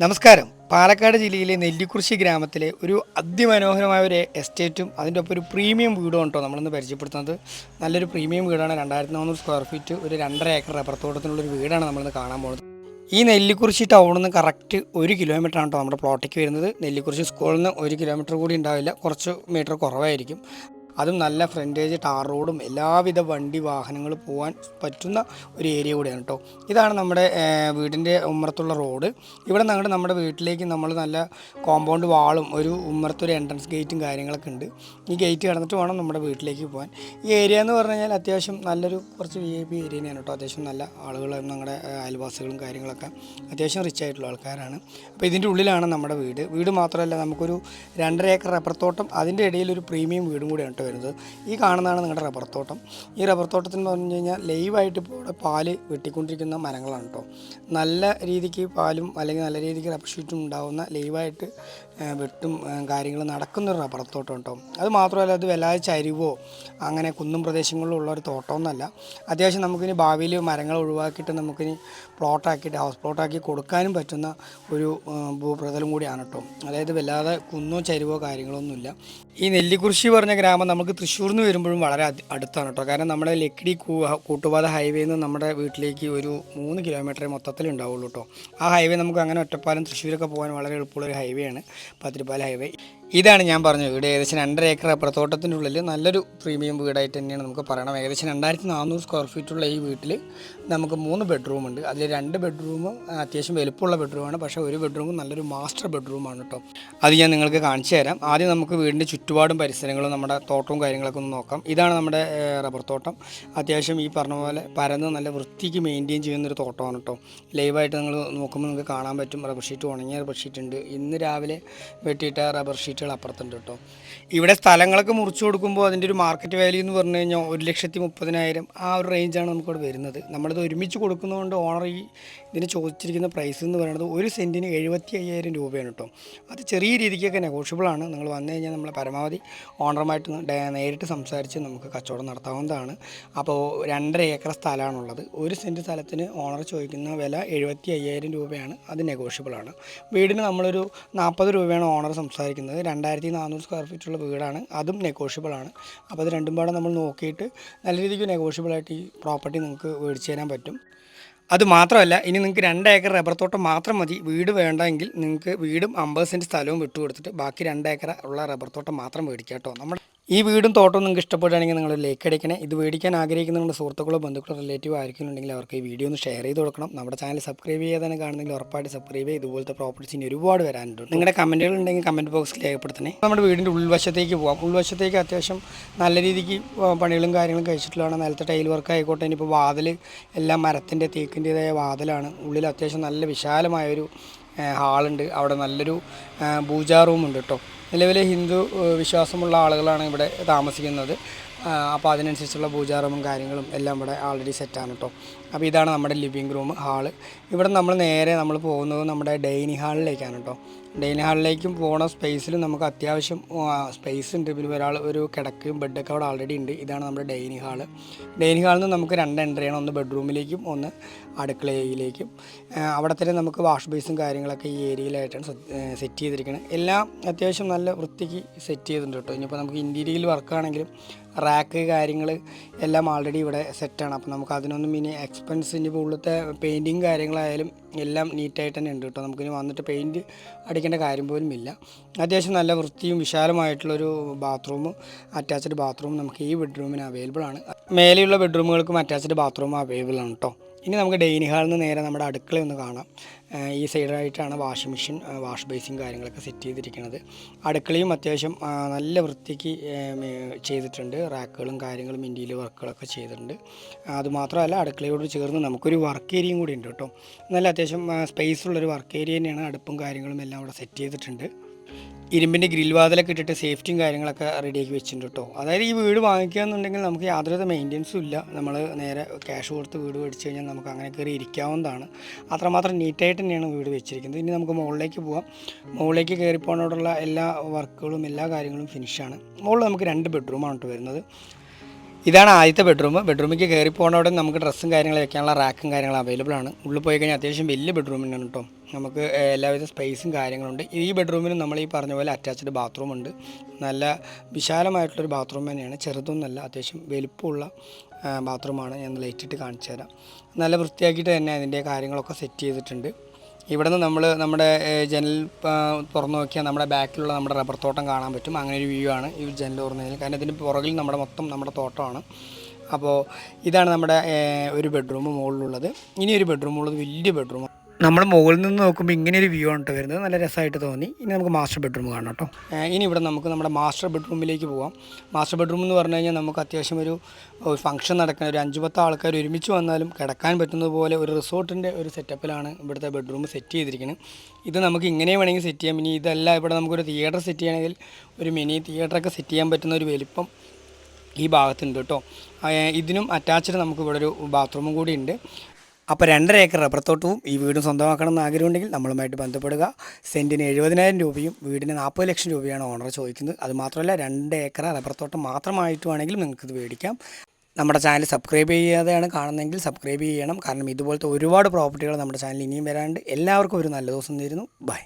നമസ്കാരം. പാലക്കാട് ജില്ലയിലെ നെല്ലിക്കുറിശി ഗ്രാമത്തിലെ ഒരു അതിമനോഹരമായ ഒരു എസ്റ്റേറ്റും അതിന്റെ ഒപ്പം ഒരു പ്രീമിയം വീടും കേട്ടോ നമ്മളിന്ന് പരിചയപ്പെടുത്തുന്നത്? നല്ലൊരു പ്രീമിയം വീടാണ്. രണ്ടായിരത്തി നാനൂറ് സ്ക്വയർ ഫീറ്റ് ഒരു രണ്ടര ഏക്കർ റബ്ബർത്തോട്ടത്തിനുള്ളൊരു വീടാണ് നമ്മളിന്ന് കാണാൻ പോകുന്നത്. ഈ നെല്ലിക്കുറിശി ടൗണിൽ നിന്ന് കറക്റ്റ് ഒരു കിലോമീറ്റർ ആണ് കേട്ടോ നമ്മുടെ പ്ലോട്ടേക്ക് വരുന്നത്. നെല്ലിക്കുറിശി സ്കൂളിൽ നിന്ന് ഒരു കിലോമീറ്റർ കൂടി ഉണ്ടാവില്ല. കുറച്ച് മീറ്റർ കുറവായിരിക്കും. അതും നല്ല ഫ്രണ്ടേജ് ടാർ റോഡും എല്ലാവിധ വണ്ടി വാഹനങ്ങൾ പോകാൻ പറ്റുന്ന ഒരു ഏരിയ കൂടിയാണ് കേട്ടോ ഇതാണ് നമ്മുടെ വീടിന്റെ ഉമ്മറത്തുള്ള റോഡ്. ഇവിടെ നിങ്ങളുടെ നമ്മുടെ വീട്ടിലേക്ക് നമ്മൾ നല്ല കോമ്പൗണ്ട് വാളും ഒരു ഉമ്മറത്തൊരു എൻട്രൻസ് ഗേറ്റും കാര്യങ്ങളൊക്കെ ഉണ്ട്. ഈ ഗേറ്റ് കടന്നിട്ട് വേണം നമ്മുടെ വീട്ടിലേക്ക് പോകാൻ ഈ ഏരിയ എന്ന് പറഞ്ഞു കഴിഞ്ഞാൽ അത്യാവശ്യം നല്ലൊരു കുറച്ച് വി ഐ പി ഏരിയ തന്നെയാണ് കേട്ടോ അത്യാവശ്യം നല്ല ആളുകൾ നമ്മുടെ അയൽവാസികളും കാര്യങ്ങളൊക്കെ അത്യാവശ്യം റിച്ച് ആയിട്ടുള്ള ആൾക്കാരാണ്. അപ്പോൾ ഇതിന്റെ ഉള്ളിലാണ് നമ്മുടെ വീട്. വീട് മാത്രമല്ല നമുക്കൊരു രണ്ടര ഏക്കർ റബ്ബർ തോട്ടം അതിന്റെ ഇടയിൽ ഒരു പ്രീമിയം വീടും കൂടിയാണ് വരുന്നത്. ഈ കാണുന്നതാണ് നിങ്ങളുടെ റബ്ബർ തോട്ടം. ഈ റബ്ബർ തോട്ടത്തിൽ എന്ന് പറഞ്ഞു കഴിഞ്ഞാൽ ലൈവായിട്ട് ഇപ്പോൾ ഇവിടെ പാൽ വെട്ടിക്കൊണ്ടിരിക്കുന്ന മരങ്ങളാണ് കേട്ടോ നല്ല രീതിക്ക് പാലും അല്ലെങ്കിൽ നല്ല രീതിക്ക് റബ്ബർ ഷീറ്റും ഉണ്ടാകുന്ന ലൈവായിട്ട് വെട്ടും കാര്യങ്ങൾ നടക്കുന്ന ഒരു റബ്ബർ തോട്ടം കേട്ടോ അത് മാത്രമല്ല അത് വല്ലാതെ ചരിവോ അങ്ങനെ കുന്നും പ്രദേശങ്ങളിലുള്ള ഒരു തോട്ടമൊന്നുമല്ല അത്യാവശ്യം നമുക്കിനി ഭാവിയിൽ മരങ്ങൾ ഒഴിവാക്കിയിട്ട് നമുക്കിനി പ്ലോട്ടാക്കിയിട്ട് ഹൗസ് പ്ലോട്ടാക്കി കൊടുക്കാനും പറ്റുന്ന ഒരു ഭൂപ്രതലം കൂടിയാണ് കേട്ടോ അതായത് വല്ലാതെ കുന്നോ ചരിവോ കാര്യങ്ങളൊന്നുമില്ല. ഈ നെല്ലിക്കുറിശി പറഞ്ഞ ഗ്രാമം നമുക്ക് തൃശ്ശൂരിൽ നിന്ന് വരുമ്പോഴും വളരെ അടുത്താണ് കേട്ടോ കാരണം നമ്മുടെ ലക്കിടി കൂട്ടുപാത ഹൈവേയിൽ നിന്ന് നമ്മുടെ വീട്ടിലേക്ക് ഒരു മൂന്ന് കിലോമീറ്റർ മൊത്തത്തിൽ ഉണ്ടാവുള്ളൂ കേട്ടോ ആ ഹൈവേ നമുക്ക് അങ്ങനെ ഒറ്റപ്പാലം തൃശ്ശൂരൊക്കെ പോകാൻ വളരെ എളുപ്പമുള്ള ഒരു ഹൈവേ ആണ്. പത്തിരിപ്പാല ഹൈവേ. ഇതാണ് ഞാൻ പറഞ്ഞത്. വീട് ഏകദേശം രണ്ടര ഏക്കർ അപ്പുറത്തോട്ടത്തിന്റെ ഉള്ളിൽ നല്ലൊരു പ്രീമിയം വീടായിട്ട് തന്നെയാണ് നമുക്ക് പറയണം. ഏകദേശം രണ്ടായിരത്തി നാനൂറ് സ്ക്വയർ ഫീറ്റുള്ള ഈ വീട്ടിൽ നമുക്ക് മൂന്ന് ബെഡ്റൂം ഉണ്ട്. അതിൽ രണ്ട് ബെഡ്റൂം അത്യാവശ്യം വലുപ്പമുള്ള ബെഡ്റൂമാണ് പക്ഷേ ഒരു ബെഡ്റൂം നല്ലൊരു മാസ്റ്റർ ബെഡ്റൂമാണ് കേട്ടോ അത് ഞാൻ നിങ്ങൾക്ക് കാണിച്ചു തരാം. ആദ്യം നമുക്ക് വീടിന്റെ ചുറ്റുപാടും പരിസരങ്ങളും നമ്മുടെ തോട്ടവും കാര്യങ്ങളൊക്കെ ഒന്ന് നോക്കാം. ഇതാണ് നമ്മുടെ റബ്ബർ തോട്ടം. അത്യാവശ്യം ഈ പറഞ്ഞ പോലെ പരന്ന് നല്ല വൃത്തിക്ക് മെയിന്റെയിൻ ചെയ്യുന്നൊരു തോട്ടമാണ് കേട്ടോ ലൈവായിട്ട് നിങ്ങൾ നോക്കുമ്പോൾ നിങ്ങൾക്ക് കാണാൻ പറ്റും. റബ്ബർ ഷീറ്റ് ഉണങ്ങിയ റബ്ബർ ഷീറ്റ് ഉണ്ട്. ഇന്ന് രാവിലെ വെട്ടിയിട്ട റബ്ബർ ഷീറ്റുകൾ അപ്പുറത്തുണ്ട് കേട്ടോ. ഇവിടെ സ്ഥലങ്ങളൊക്കെ മുറിച്ചു കൊടുക്കുമ്പോൾ അതിന്റെ ഒരു മാർക്കറ്റ് വാല്യൂ എന്ന് പറഞ്ഞു കഴിഞ്ഞാൽ ഒരു ലക്ഷത്തി മുപ്പതിനായിരം ആ ഒരു റേഞ്ചാണ് നമുക്കിവിടെ വരുന്നത്. നമ്മളിത് ഒരുമിച്ച് കൊടുക്കുന്നതുകൊണ്ട് ഓണർ ഈ ഇതിന് ചോദിച്ചിരിക്കുന്ന പ്രൈസ് എന്ന് പറയുന്നത് ഒരു സെന്റിന് എഴുപത്തി അയ്യായിരം രൂപയാണ് കേട്ടോ. അത് ചെറിയ രീതിക്കൊക്കെ നെഗോഷ്യബിൾ ആണ്. നിങ്ങൾ വന്നു കഴിഞ്ഞാൽ നമ്മൾ പരമാവധി ഓണറുമായിട്ട് നേരിട്ട് സംസാരിച്ച് നമുക്ക് കച്ചവടം നടത്താവുന്നതാണ്. അപ്പോൾ രണ്ടര ഏക്കർ സ്ഥലമാണുള്ളത്. ഒരു സെന്റ് സ്ഥലത്തിന് ഓണർ ചോദിക്കുന്ന വില എഴുപത്തി അയ്യായിരം രൂപയാണ്. അത് നെഗോഷ്യബിൾ ആണ്. വീടിന് നമ്മളൊരു നാൽപ്പത് രൂപയാണ് ഓണർ സംസാരിക്കുന്നത്. രണ്ടായിരത്തി നാനൂറ് സ്ക്വയർ ഫീറ്റുള്ള വീടാണ്. അതും നെഗോഷ്യബിൾ ആണ്. അപ്പോൾ അത് രണ്ടും പാടെ നമ്മൾ നോക്കിയിട്ട് നല്ല രീതിക്ക് നെഗോഷ്യബിൾ ആയിട്ട് ഈ പ്രോപ്പർട്ടി നിങ്ങൾക്ക് മേടിച്ച് തരാൻ പറ്റും. അത് മാത്രമല്ല ഇനി നിങ്ങൾക്ക് രണ്ട് ഏക്കർ റബ്ബർ തോട്ടം മാത്രം മതി. വീട് വേണ്ടെങ്കിൽ നിങ്ങൾക്ക് വീടും അമ്പത് സെന്റ് സ്ഥലവും വിട്ടുകൊടുത്തിട്ട് ബാക്കി രണ്ട് ഏക്കർ ഉള്ള റബ്ബർ തോട്ടം മാത്രം മേടിക്കാം കേട്ടോ നമ്മുടെ ഈ വീടും തോട്ടവും നിങ്ങൾക്ക് ഇഷ്ടപ്പെടുകയാണെങ്കിൽ നിങ്ങൾ ലൈക്ക് അടിക്കണേ. ഇത് മേടിക്കാൻ ആഗ്രഹിക്കുന്ന നിങ്ങളുടെ സുഹൃത്തുക്കളോ ബന്ധുക്കളോ റിലേറ്റീവ് ആയിരിക്കുന്നുണ്ടെങ്കിൽ അവർക്ക് ഈ വീഡിയോ ഒന്ന് ഷെയർ ചെയ്ത് കൊടുക്കണം. നമ്മുടെ ചാനൽ സബ്സ്ക്രൈബ് ചെയ്യാതെ കാണുന്നെങ്കിൽ ഉറപ്പായിട്ട് സബ്സ്ക്രൈബ് ചെയ്ത് ഇതുപോലത്തെ പ്രോപ്പർട്ടീസ് ഇനി ഒരുപാട് വരാനുണ്ട്. നിങ്ങളുടെ കമന്റുകൾ ഉണ്ടെങ്കിൽ കമന്റ് ബോക്സിൽ രേഖപ്പെടുത്തണേ. നമ്മുടെ വീടിന്റെ ഉൾവശത്തേക്ക് പോകാം ഉൾവശത്തേക്ക് അത്യാവശ്യം നല്ല രീതിക്ക് പണികളും കാര്യങ്ങളും കഴിച്ചിട്ടുള്ളതാണ്. നിലത്തെ ടൈൽ വർക്ക് ആയിക്കോട്ടെ ഇനിയിപ്പോൾ വാതിൽ എല്ലാം മരത്തിന്റെ തേക്കിന്റെതായ വാതിലാണ്. ഉള്ളിൽ അത്യാവശ്യം നല്ല വിശാലമായൊരു ഹാളുണ്ട് അവിടെ നല്ലൊരു പൂജാ റൂമുണ്ട് കേട്ടോ നിലവിലെ ഹിന്ദു വിശ്വാസമുള്ള ആളുകളാണ് ഇവിടെ താമസിക്കുന്നത്. അപ്പോൾ അതിനനുസരിച്ചുള്ള പൂജാ റൂമും കാര്യങ്ങളും എല്ലാം ഇവിടെ ആൾറെഡി സെറ്റാണ് കേട്ടോ അപ്പോൾ ഇതാണ് നമ്മുടെ ലിവിങ് റൂം ഹാൾ ഇവിടെ നമ്മൾ നേരെ നമ്മൾ പോകുന്നത് നമ്മുടെ ഡൈനിങ് ഹാളിലേക്കാണ് കേട്ടോ ഡൈനിങ് ഹാളിലേക്കും പോണ സ്പേസിൽ നമുക്ക് അത്യാവശ്യം സ്പേസ് ഉണ്ട്. പിന്നെ ഒരാൾ ഒരു കിടക്കയും ബെഡൊക്കെ അവിടെ ആൾറെഡി ഉണ്ട്. ഇതാണ് നമ്മുടെ ഡൈനിങ് ഹാൾ ഡൈനിങ് ഹാളിൽ നിന്ന് നമുക്ക് രണ്ട് എൻട്രിയാണ് ഒന്ന് ബെഡ്റൂമിലേക്കും ഒന്ന് അടുക്കളയിലേക്കും. അവിടെ തന്നെ നമുക്ക് വാഷ് ബേസും കാര്യങ്ങളൊക്കെ ഈ ഏരിയയിലായിട്ടാണ് സെറ്റ് ചെയ്തിരിക്കുന്നത് എല്ലാം അത്യാവശ്യം നല്ല വൃത്തിക്ക് സെറ്റ് ചെയ്തിട്ടുണ്ട് കേട്ടോ. ഇനിയിപ്പോൾ നമുക്ക് ഇന്റീരിയൽ വർക്കാണെങ്കിലും റാക്ക് കാര്യങ്ങൾ എല്ലാം ആൾറെഡി ഇവിടെ സെറ്റാണ് അപ്പോൾ നമുക്ക് അതിനൊന്നും ഇനി എക്സ്പെൻസ് ഇനിയിപ്പോൾ ഉള്ളത്തെ പെയിന്റിങ് കാര്യങ്ങളായാലും എല്ലാം നീറ്റായിട്ട് തന്നെ ഉണ്ട് കേട്ടോ. നമുക്കിനി വന്നിട്ട് പെയിന്റ് അടിക്കേണ്ട കാര്യം പോലും ഇല്ല. അത്യാവശ്യം നല്ല വൃത്തിയും വിശാലമായിട്ടുള്ളൊരു ബാത്റൂം അറ്റാച്ച്ഡ് ബാത്റൂം നമുക്ക് ഈ ബെഡ്റൂമിന് അവൈലബിൾ ആണ്. മേലെയുള്ള ബെഡ്റൂമുകൾക്കും അറ്റാച്ച്ഡ് ബാത്റൂം അവൈലബിൾ ആണ് കേട്ടോ ഇനി നമുക്ക് ഡെയിനി ഹാളിൽ നിന്ന് നേരെ നമ്മുടെ അടുക്കള ഒന്ന് കാണാം. ഈ സൈഡായിട്ടാണ് വാഷിംഗ് മെഷീൻ വാഷ് ബേസിൻ കാര്യങ്ങളൊക്കെ സെറ്റ് ചെയ്തിരിക്കുന്നത്. അടുക്കളയും അത്യാവശ്യം നല്ല വൃത്തിക്ക് ചെയ്തിട്ടുണ്ട്. റാക്കുകളും കാര്യങ്ങളും ഇന്ത്യയിൽ വർക്കുകളൊക്കെ ചെയ്തിട്ടുണ്ട്. അതുമാത്രമല്ല അടുക്കളയോട് ചേർന്ന് നമുക്കൊരു വർക്ക് ഏരിയയും കൂടി ഉണ്ട് കേട്ടോ. നല്ല അത്യാവശ്യം സ്പേസ് ഉള്ളൊരു വർക്ക് ഏരിയ തന്നെയാണ്. അടുപ്പും കാര്യങ്ങളും എല്ലാം അവിടെ സെറ്റ് ചെയ്തിട്ടുണ്ട്. ഇരുമ്പിന്റെ ഗ്രിൽ വാതിലൊക്കെ ഇട്ടിട്ട് സേഫ്റ്റിയും കാര്യങ്ങളൊക്കെ റെഡിയാക്കി വെച്ചിട്ടുണ്ട് കേട്ടോ. അതായത് ഈ വീട് വാങ്ങിക്കുക എന്നുണ്ടെങ്കിൽ നമുക്ക് യാതൊരുവിധ മെയിന്റെനൻസും ഇല്ല. നമ്മൾ നേരെ ക്യാഷ് കൊടുത്ത് വീട് മേടിച്ച് കഴിഞ്ഞാൽ നമുക്ക് അങ്ങനെ കയറി ഇരിക്കാവുന്നതാണ്. അത്രമാത്രം നീറ്റായിട്ട് തന്നെയാണ് വീട് വെച്ചിരിക്കുന്നത്. ഇനി നമുക്ക് മുകളിലേക്ക് പോവാം. മുകളിലേക്ക് കയറി പോകുന്നതോടുള്ള എല്ലാ വർക്കുകളും എല്ലാ കാര്യങ്ങളും ഫിനിഷാണ് മുകളിൽ നമുക്ക് രണ്ട് ബെഡ്റൂമാണ് കേട്ടോ വരുന്നത്. ഇതാണ് ആദ്യത്തെ ബെഡ്റൂം ബെഡ്റൂമിലേക്ക് കയറി പോകുന്നവിടെ നമുക്ക് ഡ്രസ്സും കാര്യങ്ങളും വെക്കാനുള്ള റാക്കും കാര്യങ്ങളും അവൈലബിൾ ആണ്. ഉള്ളിൽ പോയി കഴിഞ്ഞാൽ അത്യാവശ്യം വലിയ ബെഡ്റൂം തന്നെയാണ് കേട്ടോ നമുക്ക് എല്ലാവിധ സ്പേസും കാര്യങ്ങളുണ്ട്. ഈ ബെഡ്റൂമിന് നമ്മൾ ഈ പറഞ്ഞ പോലെ അറ്റാച്ച്ഡ് ബാത്റൂം ഉണ്ട്. നല്ല വിശാലമായിട്ടുള്ളൊരു ബാത്റൂം തന്നെയാണ്. ചെറുതൊന്നല്ല അത്യാവശ്യം വലുപ്പമുള്ള ബാത്റൂമാണ് ഞാൻ ലൈറ്റിട്ട് കാണിച്ചു തരാം. നല്ല വൃത്തിയാക്കിയിട്ട് തന്നെ അതിന്റെ കാര്യങ്ങളൊക്കെ സെറ്റ് ചെയ്തിട്ടുണ്ട്. ഇവിടെ നിന്ന് നമ്മൾ നമ്മുടെ ജനൽ തുറന്നു നോക്കിയാൽ നമ്മുടെ ബാക്കിലുള്ള നമ്മുടെ റബ്ബർ തോട്ടം കാണാൻ പറ്റും. അങ്ങനെ ഒരു വ്യൂ ആണ് ഈ ജനൽ തുറന്നു കഴിഞ്ഞാൽ. കാരണം ഇതിന് പുറകിൽ നമ്മുടെ മൊത്തം നമ്മുടെ തോട്ടമാണ്. അപ്പോൾ ഇതാണ് നമ്മുടെ ഒരു ബെഡ്റൂം മുകളിലുള്ളത് ഇനി ഒരു ബെഡ്റൂം ഉള്ളത് വലിയ ബെഡ്റൂം നമ്മൾ മുകളിൽ നിന്ന് നോക്കുമ്പോൾ ഇങ്ങനെ ഒരു വ്യൂ ആണ് വരുന്നത്. നല്ല രസമായിട്ട് തോന്നി. ഇനി നമുക്ക് മാസ്റ്റർ ബെഡ്റൂം കാണാം കേട്ടോ ഇനി ഇവിടെ നമുക്ക് നമ്മുടെ മാസ്റ്റർ ബെഡ്റൂമിലേക്ക് പോകാം മാസ്റ്റർ ബെഡ്റൂം എന്ന് പറഞ്ഞു കഴിഞ്ഞാൽ നമുക്ക് അത്യാവശ്യം ഒരു ഫംഗ്ഷൻ നടക്കുന്ന ഒരു അഞ്ച് പത്ത് ആൾക്കാർ ഒരുമിച്ച് വന്നാലും കിടക്കാൻ പറ്റുന്നത് പോലെ ഒരു റിസോർട്ടിന്റെ ഒരു സെറ്റപ്പിലാണ് ഇവിടുത്തെ ബെഡ്റൂം സെറ്റ് ചെയ്തിരിക്കുന്നത് ഇത് നമുക്ക് ഇങ്ങനെ വേണമെങ്കിൽ സെറ്റ് ചെയ്യാം. ഇനി ഇതല്ല ഇവിടെ നമുക്കൊരു തിയേറ്റർ സെറ്റ് ചെയ്യണമെങ്കിൽ ഒരു മിനി തിയേറ്ററൊക്കെ സെറ്റ് ചെയ്യാൻ പറ്റുന്ന ഒരു വലിപ്പം ഈ ഭാഗത്തുണ്ട് കേട്ടോ ഇതിനും അറ്റാച്ച്ഡ് നമുക്ക് ഇവിടെ ഒരു ബാത്റൂമും കൂടി ഉണ്ട്. അപ്പോൾ രണ്ടര ഏക്കർ റബ്ബർ ഈ വീടും സ്വന്തമാക്കണം എന്ന് ആഗ്രഹമുണ്ടെങ്കിൽ നമ്മളുമായിട്ട് ബന്ധപ്പെടുക. സെന്റിന് എഴുപതിനായിരം രൂപയും വീടിന് നാൽപ്പത് ലക്ഷം രൂപയാണ് ഓണർ ചോദിക്കുന്നത്. അതുമാത്രമല്ല രണ്ട് ഏക്കർ റബ്ബർ തോട്ടം മാത്രമായിട്ട് വേണമെങ്കിലും നിങ്ങൾക്ക് ഇത് മേടിക്കാം. നമ്മുടെ ചാനൽ സബ്സ്ക്രൈബ് ചെയ്യാതെയാണ് കാണുന്നതെങ്കിൽ സബ്സ്ക്രൈബ് ചെയ്യണം. കാരണം ഇതുപോലത്തെ ഒരുപാട് പ്രോപ്പർട്ടികൾ നമ്മുടെ ചാനൽ ഇനിയും വരാണ്ട് എല്ലാവർക്കും ഒരു നല്ല ദിവസം തരുന്നു. ബൈ.